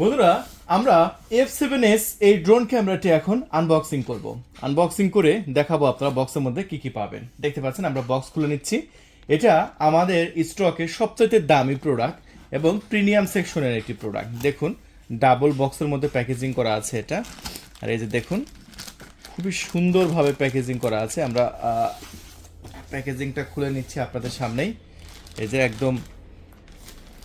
বন্ধুরা, আমরা F seven S এই ড্রোন ক্যামেরাটি এখন আনবক্সিং করব। আনবক্সিং করে দেখাবো আপনারা বক্সের মধ্যে কি কি পাবেন। দেখতে পাচ্ছেন, আমরা বক্স খুলে নিচ্ছি। এটা আমাদের স্টকের সবচেয়ে দামি প্রোডাক্ট এবং প্রিমিয়াম সেকশনের একটি প্রোডাক্ট দেখুন ডাবল বক্সের মধ্যে প্যাকেজিং করা আছে এটা। আর এই যে দেখুন, খুবই সুন্দরভাবে প্যাকেজিং করা আছে। আমরা প্যাকেজিংটা খুলে নিচ্ছি আপনাদের সামনেই। এই যে একদম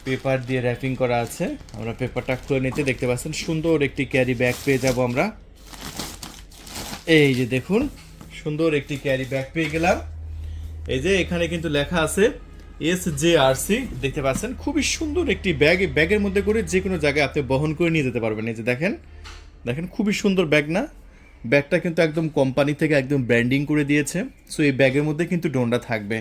পেপার দিয়ে র্যাপিং করা আছে। আমরা পেপারটা খুলে নিতে দেখতে পাচ্ছেন, সুন্দর একটি ক্যারি ব্যাগ পেয়ে যাব আমরা। এই যে দেখুন, সুন্দর একটি ক্যারি ব্যাগ পেয়ে গেলাম। এই যে এখানে কিন্তু লেখা আছে এস জে আর সি দেখতে পাচ্ছেন, খুবই সুন্দর একটি ব্যাগ। ব্যাগের মধ্যে করে যে কোনো জায়গায় আপনি বহন করে নিয়ে যেতে পারবেন। এই যে দেখেন দেখেন, খুবই সুন্দর ব্যাগ না? ব্যাগটা কিন্তু একদম কোম্পানি থেকে একদম ব্র্যান্ডিং করে দিয়েছে। সো এই ব্যাগের মধ্যে কিন্তু ড্রোনটা থাকবে।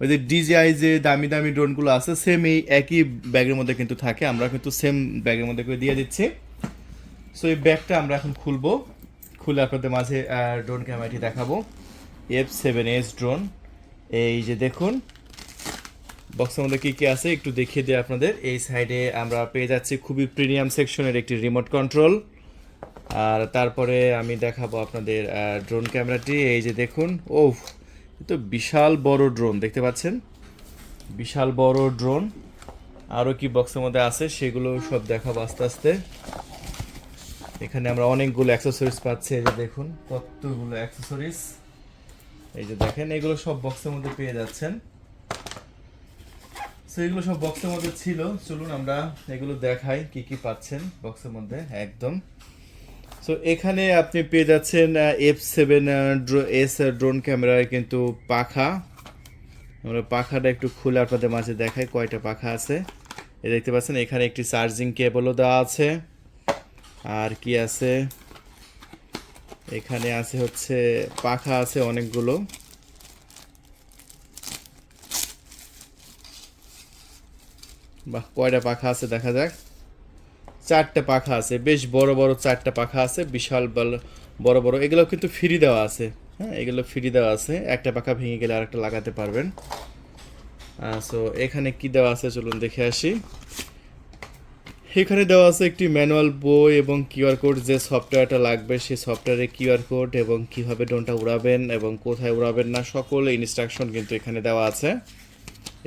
ওই যে ডিজিআই যে দামি দামি ড্রোনগুলো আছে সেম এই একই ব্যাগের মধ্যে কিন্তু থাকে। আমরা কিন্তু সেম ব্যাগের মধ্যে করে দিয়ে দিচ্ছি। সো এই ব্যাগটা আমরা এখন খুলবো। খুলে আপনাদের মাঝে ড্রোন ক্যামেরাটি দেখাবো। এফ সেভেন এস ড্রোন এই যে দেখুন বক্সের মধ্যে কী কী আছে একটু দেখিয়ে দিই আপনাদের। এই সাইডে আমরা পেয়ে যাচ্ছি খুবই প্রিমিয়াম সেকশনের একটি রিমোট কন্ট্রোল আর তারপরে আমি দেখাবো আপনাদের ড্রোন ক্যামেরাটি এই যে দেখুন ও তো বিশাল বড় ড্রোন দেখতে পাচ্ছেন? বিশাল বড় ড্রোন আরও কি বক্সের মধ্যে আছে, সেগুলো সব দেখাবো আস্তে আস্তে। এখানে আমরা অনেকগুলো অ্যাক্সেসরিজ পাচ্ছি, এই যে দেখুন, কতগুলো অ্যাক্সেসরিজ এই যে দেখেন, এগুলো সব বক্সের মধ্যে পেয়ে যাচ্ছেন। সো এগুলো সব বক্সের মধ্যে ছিল। চলুন আমরা এগুলো দেখাই, কি কি পাচ্ছেন বক্সের মধ্যে, একদম। সো এখানে আপনি পেয়ে যাচ্ছেন এফ সেভেন এস ড্রোন ক্যামেরায় কিন্তু পাখা। আমরা পাখাটা একটু খুলে আপনাদের মাঝে দেখাই, কয়টা পাখা আছে। এ দেখতে পাচ্ছেন, এখানে একটি চার্জিং কেবলও দেওয়া আছে। আর কি আছে? এখানে আছে হচ্ছে, পাখা আছে অনেকগুলো। বাহ, কয়টা পাখা আছে দেখা যাক। চারটে পাখা আছে, বেশ বড় বড় চারটা পাখা আছে, বিশাল বড় বড়, এগুলো কিন্তু ফ্রি দেওয়া আছে। হ্যাঁ এগুলো ফ্রি দেওয়া আছে, একটা পাখা ভেঙে গেলে আরেকটা লাগাতে পারবেন। সো এখানে কি দেওয়া আছে চলুন দেখে আসি। এখানে দেওয়া আছে একটি ম্যানুয়াল বই এবং কিউআর কোড যে সফটওয়্যারটা লাগবে সেই সফটওয়্যারে কিউআর কোড এবং কীভাবে ড্রোনটা উড়াবেন এবং কোথায় উড়াবেন না, সকল ইনস্ট্রাকশন কিন্তু এখানে দেওয়া আছে।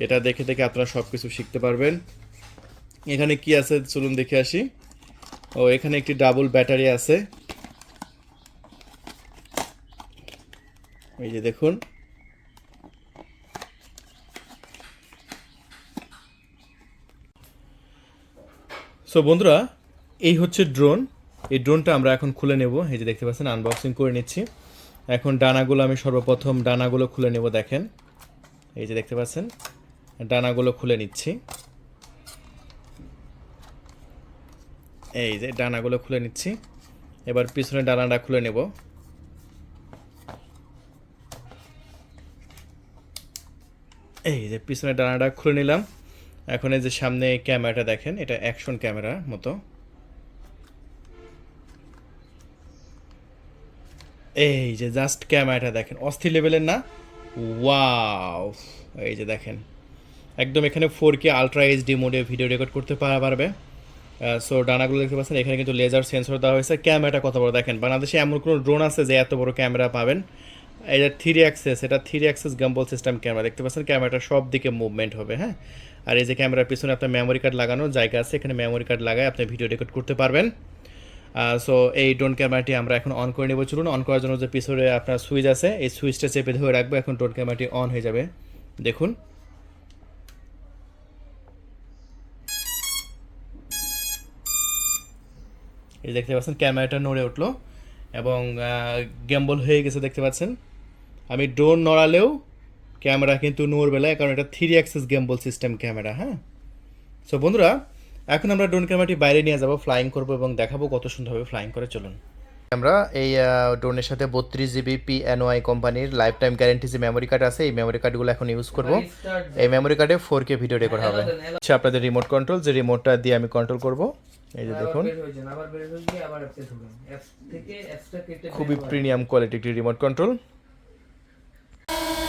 এটা দেখে দেখে আপনারা সব কিছু শিখতে পারবেন। এখানে কি আছে চলুন দেখে আসি। ও, এখানে একটি ডাবল ব্যাটারি আছে। এই যে দেখুন। সো বন্ধুরা, এই হচ্ছে ড্রোন এই ড্রোনটা আমরা এখন খুলে নেব। এই যে দেখতে পাচ্ছেন আনবক্সিং করে নিচ্ছি। এখন ডানাগুলো আমি সর্বপ্রথম ডানাগুলো খুলে নেব, দেখেন। এই যে দেখতে পাচ্ছেন, ডানাগুলো খুলে নিচ্ছি। এই যে ডানাগুলো খুলে নিচ্ছি। এবার পিছনে ডানাটা খুলে নেব। এই যে পিছনে ডানাটা খুলে নিলাম। এখন এই যে সামনে ক্যামেরাটা দেখেন, এটা অ্যাকশন ক্যামেরা মতো। এই যে জাস্ট ক্যামেরাটা দেখেন, অস্থির লেভেলের না? ওয়াও! এই যে দেখেন, একদম এখানে ফোর কে আলট্রা এইচডি মোডে ভিডিও রেকর্ড করতে পারা পারবে। সো ডানাগুলো দেখতে পাচ্ছেন, এখানে কিন্তু লেজার সেন্সর দেওয়া হয়েছে। ক্যামেরাটা কত বড় দেখেন, বাংলাদেশে এমন কোনো ড্রোন আছে যে এত বড় ক্যামেরা পাবেন? এটা থ্রি অ্যাক্সেস এটা three axis gimbal system camera দেখতে পাচ্ছেন? ক্যামেরাটা সব দিকে মুভমেন্ট হবে হ্যাঁ? আর এই যে ক্যামেরার পিছনে আপনার মেমোরি কার্ড লাগানোর জায়গা আছে, এখানে মেমোরি কার্ড লাগায় আপনি ভিডিও রেকর্ড করতে পারবেন। সো এই ড্রোন ক্যামেরাটি আমরা এখন অন করে নেব। চলুন অন করার জন্য যে পিছনে আপনার সুইচ আছে, এই সুইচটা চেপে ধরে রাখব, এখন ড্রোন ক্যামেরাটি অন হয়ে যাবে। দেখুন। এই দেখতে পাচ্ছেন ক্যামেরাটা নড়ে উঠল এবং গ্যাম্বল হয়ে গেছে দেখতে পাচ্ছেন। আমি ড্রোন নড়ালেও ক্যামেরা কিন্তু নড়বে না কারণ এটা three axis gimbal system camera হ্যাঁ? সো বন্ধুরা এখন আমরা ড্রোন ক্যামেরাটি বাইরে নিয়ে যাব ফ্লাইং করব এবং দেখাবো কত সুন্দরভাবে ফ্লাইং করে চলুন। আমরা এই ড্রোনের সাথে বত্রিশ জিবি পি এনওয়াই কোম্পানির লাইফ টাইম গ্যারেন্টি যে মেমোরি কার্ড আছে এই মেমোরি কার্ডগুলো এখন ইউজ করব। এই মেমোরি কার্ডে ফোর কে ভিডিও রেকর্ড হবে। আচ্ছা আপনাদের রিমোট কন্ট্রোল যে রিমোটটা দিয়ে আমি কন্ট্রোল করব এই যে দেখুন। আবার বের হয়ে গিয়ে আবার অ্যাপসে ঢুকেন অ্যাপস থেকে অ্যাপসটা কেটে খুবই প্রিমিয়াম কোয়ালিটি একটি রিমোট কন্ট্রোল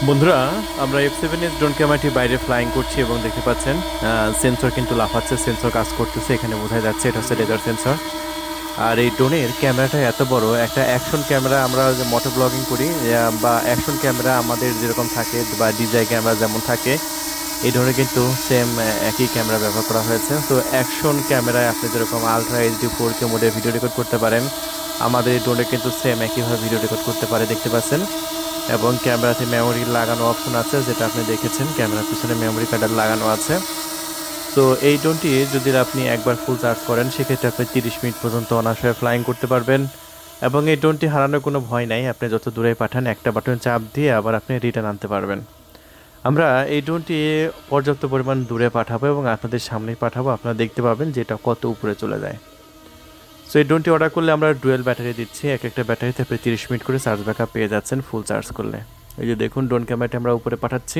বন্ধুরা আমরা এফ সেভেন এস ড্রোন ক্যামেরাটি বাইরে ফ্লাইং করছি এবং দেখতে পাচ্ছেন সেন্সর কিন্তু লাফাচ্ছে সেন্সর কাজ করতেছে এখানে বোঝা যাচ্ছে এটা হচ্ছে লেজার সেন্সর আর এই ড্রোনের ক্যামেরাটা এত বড় একটা অ্যাকশন ক্যামেরা আমরা যে মোটো ব্লগিং করি বা অ্যাকশন ক্যামেরা আমাদের যেরকম থাকে বা ডিজাই ক্যামেরা যেমন থাকে এই ধরনের কিন্তু সেম একই ক্যামেরা ব্যবহার করা হয়েছে। তো অ্যাকশন ক্যামেরায় আপনি যেরকম আলট্রা এইচডি ফোর কে মোডে ভিডিও রেকর্ড করতে পারেন, আমাদের এই ড্রোনে কিন্তু সেম একইভাবে ভিডিও রেকর্ড করতে পারে, দেখতে পাচ্ছেন। এবং ক্যামেরাতে মেমোরি লাগানো অপশন আছে, যেটা আপনি দেখেছেন ক্যামেরার পিছনে মেমোরি কার্ডার লাগানো আছে। তো এই ড্রোনটি যদি আপনি একবার ফুল চার্জ করেন, সেক্ষেত্রে আপনি তিরিশ মিনিট পর্যন্ত অনায়াসে ফ্লাইং করতে পারবেন। এবং এই ড্রোনটি হারানোর কোনো ভয় নাই, আপনি যত দূরে পাঠান, একটা বাটন চাপ দিয়ে আবার আপনি রিটার্ন আনতে পারবেন। আমরা এই ড্রোনটি পর্যাপ্ত পরিমাণ দূরে পাঠাবো এবং আপনাদের সামনেই পাঠাবো। আপনারা দেখতে পাবেন যে এটা কত উপরে চলে যায়। সো এই ড্রোনটি অর্ডার করলে আমরা ডুয়েল ব্যাটারি দিচ্ছি। এক একটা ব্যাটারিতে আপনি তিরিশ মিনিট করে চার্জ ব্যাকআপ পেয়ে যাচ্ছেন ফুল চার্জ করলে। এই যে দেখুন, ড্রোন ক্যামেরাটি আমরা উপরে পাঠাচ্ছি।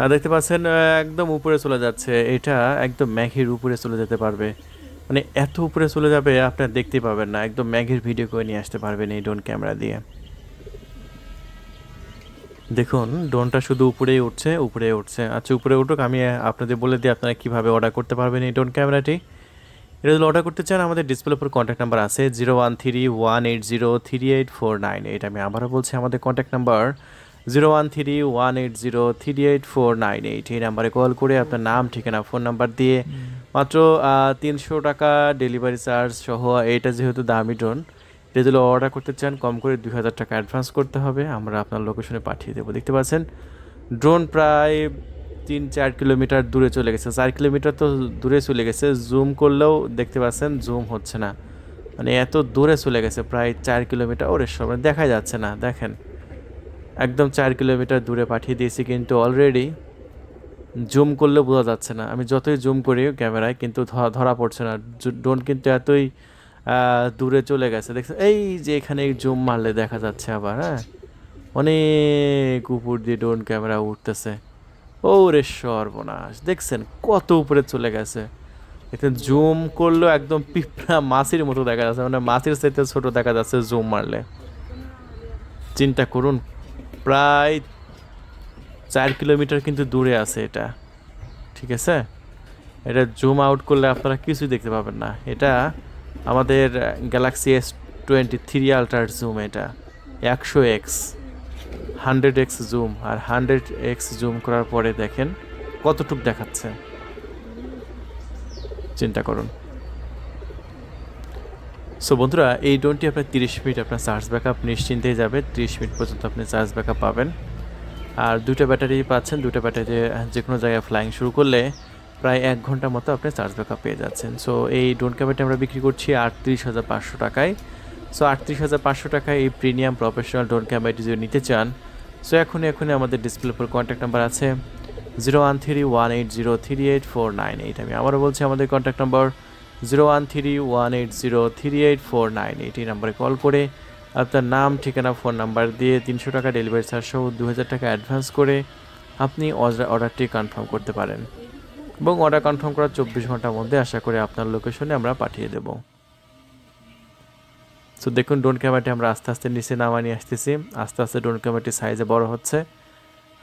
আর দেখতে পাচ্ছেন একদম উপরে চলে যাচ্ছে। এটা একদম ম্যাঘের উপরে চলে যেতে পারবে। মানে এত উপরে চলে যাবে, আপনার দেখতে পাবেন না। একদম ম্যাঘের ভিডিও করে নিয়ে আসতে পারবেন এই ড্রোন ক্যামেরা দিয়ে। দেখুন ড্রোনটা শুধু উপরেই উঠছে উপরে উঠছে। আচ্ছা উপরে উঠুক আমি আপনাদের বলে দিই আপনারা কীভাবে অর্ডার করতে পারবেন এই ড্রোন ক্যামেরাটি। এটা যদি অর্ডার করতে চান আমাদের ডিসপ্লে উপর কন্ট্যাক্ট নাম্বার আছে zero one three one eight zero three eight four nine eight আমি আবারও বলছি আমাদের contact number zero one three one eight zero three eight four nine eight এই নাম্বারে কল করে আপনার নাম ঠিকানা ফোন নাম্বার দিয়ে। মাত্র তিনশো টাকা ডেলিভারি চার্জ সহ এইটা যেহেতু দামি ড্রোন যদি অর্ডার করতে চান, কম করে দুই হাজার টাকা অ্যাডভান্স করতে হবে। আমরা আপনার লোকেশনে পাঠিয়ে দেবো। দেখতে পাচ্ছেন ড্রোন প্রায় তিন চার কিলোমিটার দূরে চলে গেছে। চার কিলোমিটার তো দূরে চলে গেছে। জুম করলেও দেখতে পাচ্ছেন জুম হচ্ছে না। মানে এত দূরে চলে গেছে, প্রায় চার কিলোমিটার। ওরে সব দেখা যাচ্ছে না, দেখেন। একদম চার কিলোমিটার দূরে পাঠিয়ে দিয়েছি কিন্তু অলরেডি জুম করলেও বোঝা যাচ্ছে না। আমি যতই জুম করি ক্যামেরায়, কিন্তু ধরা পড়ছে না। ড্রোন কিন্তু এতই দূরে চলে গেছে। দেখছেন এই যে এখানে জুম মারলে দেখা যাচ্ছে আবার হ্যাঁ? অনেক উপর দিয়ে ড্রোন ক্যামেরা উঠতেছে। ও রে সর্বনাশ, দেখছেন কত উপরে চলে গেছে। এখানে জুম করলেও একদম পিঁপড়া মাছির মতো দেখা যাচ্ছে মানে মাছির চাইতে ছোট দেখা যাচ্ছে জুম মারলে। চিন্তা করুন, প্রায় চার কিলোমিটার কিন্তু দূরে আছে এটা, ঠিক আছে? এটা জুম আউট করলে আপনারা কিছুই দেখতে পাবেন না। এটা আমাদের গ্যালাক্সি এস টোয়েন্টি থ্রি আলট্রার জুম এটা। একশো এক্স হান্ড্রেড এক্স জুম আর হান্ড্রেড এক্স জুম করার পরে দেখেন কতটুক দেখাচ্ছে। চিন্তা করুন। সো বন্ধুরা, এই ড্রোনটি আপনার তিরিশ মিনিট আপনার চার্জ ব্যাকআপ নিশ্চিন্তেই যাবে। তিরিশ মিনিট পর্যন্ত আপনি চার্জ ব্যাকআপ পাবেন। আর দুটো ব্যাটারি পাচ্ছেন। দুটো ব্যাটারি যে কোনো জায়গায় ফ্লাইং শুরু করলে প্রায় এক ঘণ্টার মতো আপনি চার্জ ব্যাকআপ পেয়ে যাচ্ছেন। সো এই ড্রোন ক্যামেরাটি আমরা বিক্রি করছি আটত্রিশ হাজার পাঁচশো টাকায়। সো আটত্রিশ হাজার পাঁচশো টাকায় এই প্রিমিয়াম প্রফেশনাল ড্রোন ক্যামেরাটি যদি নিতে চান সো এখনই এখনই আমাদের ডিসপ্লে উপর কন্ট্যাক্ট নাম্বার আছে zero one three one eight zero three eight four nine eight আমি আবারও বলছি, আমাদের contact number zero one three one eight zero three eight four nine eight এই নাম্বারে কল করে আপনার নাম, ঠিকানা ফোন নাম্বার দিয়ে তিনশো টাকা ডেলিভারি চার্জ সহ দু হাজার টাকা অ্যাডভান্স করে আপনি অর্ডার- অর্ডারটি কনফার্ম করতে পারেন। এবং অর্ডার কনফার্ম করার চব্বিশ ঘণ্টার মধ্যে আশা করি আপনার লোকেশনে আমরা পাঠিয়ে দেব। সো দেখুন ড্রোন ক্যামেরাটি আমরা আস্তে আস্তে নিচে নামা নিয়ে আসতেছি। আস্তে আস্তে ড্রোন ক্যামেরাটি সাইজে বড় হচ্ছে।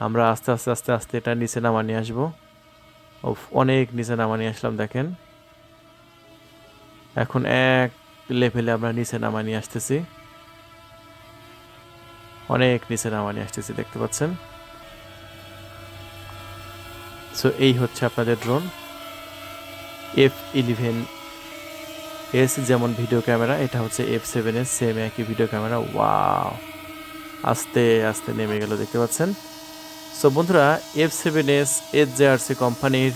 আমরা আস্তে আস্তে আস্তে আস্তে এটা নিচে নামা নিয়ে আসব। ও অনেক নিচে নামা নিয়ে আসলাম, দেখেন। এখন এক লেভেলে আমরা নিচে নামা নিয়ে আসতেছি। অনেক নিচে নামা নিয়ে আসতেছি, দেখতে পাচ্ছেন? সো এই হচ্ছে আপনাদের ড্রোন এফ ইলেভেন এস যেমন ভিডিও ক্যামেরা এটা হচ্ছে এফ সেভেন এস সেম একই ভিডিও ক্যামেরা ওয়াও আস্তে আস্তে নেমে গেল, দেখতে পাচ্ছেন? সো বন্ধুরা F seven S H J R C কোম্পানির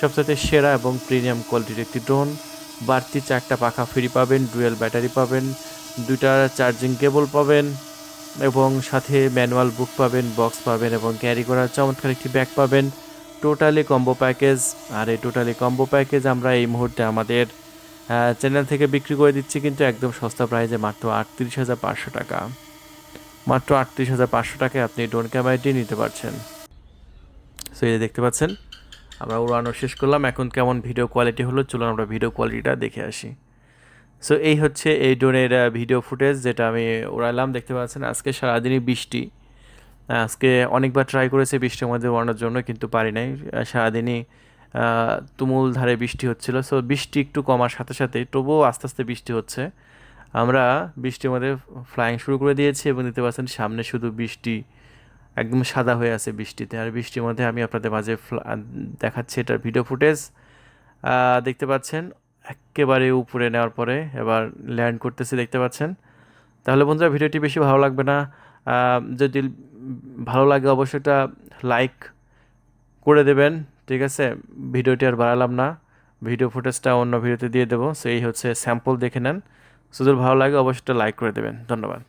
সবচেয়ে সেরা এবং প্রিমিয়াম কোয়ালিটির একটি ড্রোন বাড়তি চারটা পাখা ফ্রি পাবেন ডুয়েল ব্যাটারি পাবেন, দুইটা চার্জিং কেবল পাবেন এবং সাথে ম্যানুয়াল বুক পাবেন বক্স পাবেন এবং ক্যারি করার চমৎকার একটি ব্যাগ পাবেন। টোটালি কম্বো প্যাকেজ আর এই টোটালি কম্বো প্যাকেজ আমরা এই মুহূর্তে আমাদের চ্যানেল থেকে বিক্রি করে দিচ্ছি কিন্তু একদম সস্তা প্রাইজে মাত্র আটত্রিশ হাজার পাঁচশো টাকা। মাত্র আটত্রিশ হাজার পাঁচশো টাকায় আপনি ড্রোন ক্যামেরাটি নিতে পারছেন। সো এই দেখতে পাচ্ছেন, আমরা উড়ানো শেষ করলাম। এখন কেমন ভিডিও কোয়ালিটি হলো, চলুন আমরা ভিডিও কোয়ালিটিটা দেখে আসি। সো এই হচ্ছে এই ড্রোনের ভিডিও ফুটেজ যেটা আমি উড়ালাম। দেখতে পাচ্ছেন, আজকে সারাদিনই বৃষ্টি। আজকে অনেকবার ট্রাই করেছি বৃষ্টির মধ্যে ওড়ানোর জন্য, কিন্তু পারি নাই। সারাদিনই তুমুল ধারে বৃষ্টি হচ্ছিল। সো বৃষ্টি একটু কমার সাথে সাথে, তবুও আস্তে আস্তে বৃষ্টি হচ্ছে। আমরা বৃষ্টির মধ্যে ফ্লাইং শুরু করে দিয়েছি এবং দেখতে পাচ্ছেন সামনে শুধু বৃষ্টি, একদম সাদা হয়ে আছে বৃষ্টিতে। আর বৃষ্টির মধ্যে আমি আপনাদের মাঝে দেখাচ্ছি এটার ভিডিও ফুটেজ দেখতে পাচ্ছেন, একেবারে উপরে নেওয়ার পরে এবার ল্যান্ড করতেছি, দেখতে পাচ্ছেন। তাহলে বন্ধুরা, ভিডিওটি বেশি ভালো লাগবে না। যদি ভালো লাগে অবশ্যই এটা লাইক করে দেবেন, ঠিক আছে? ভিডিওটি আর বাড়ালাম না। ভিডিও ফুটেজটা অন্য ভিডিওতে দিয়ে দেবো। সেই হচ্ছে স্যাম্পল দেখে নেন। শুধু ভালো লাগে অবশ্যই লাইক করে দেবেন। ধন্যবাদ।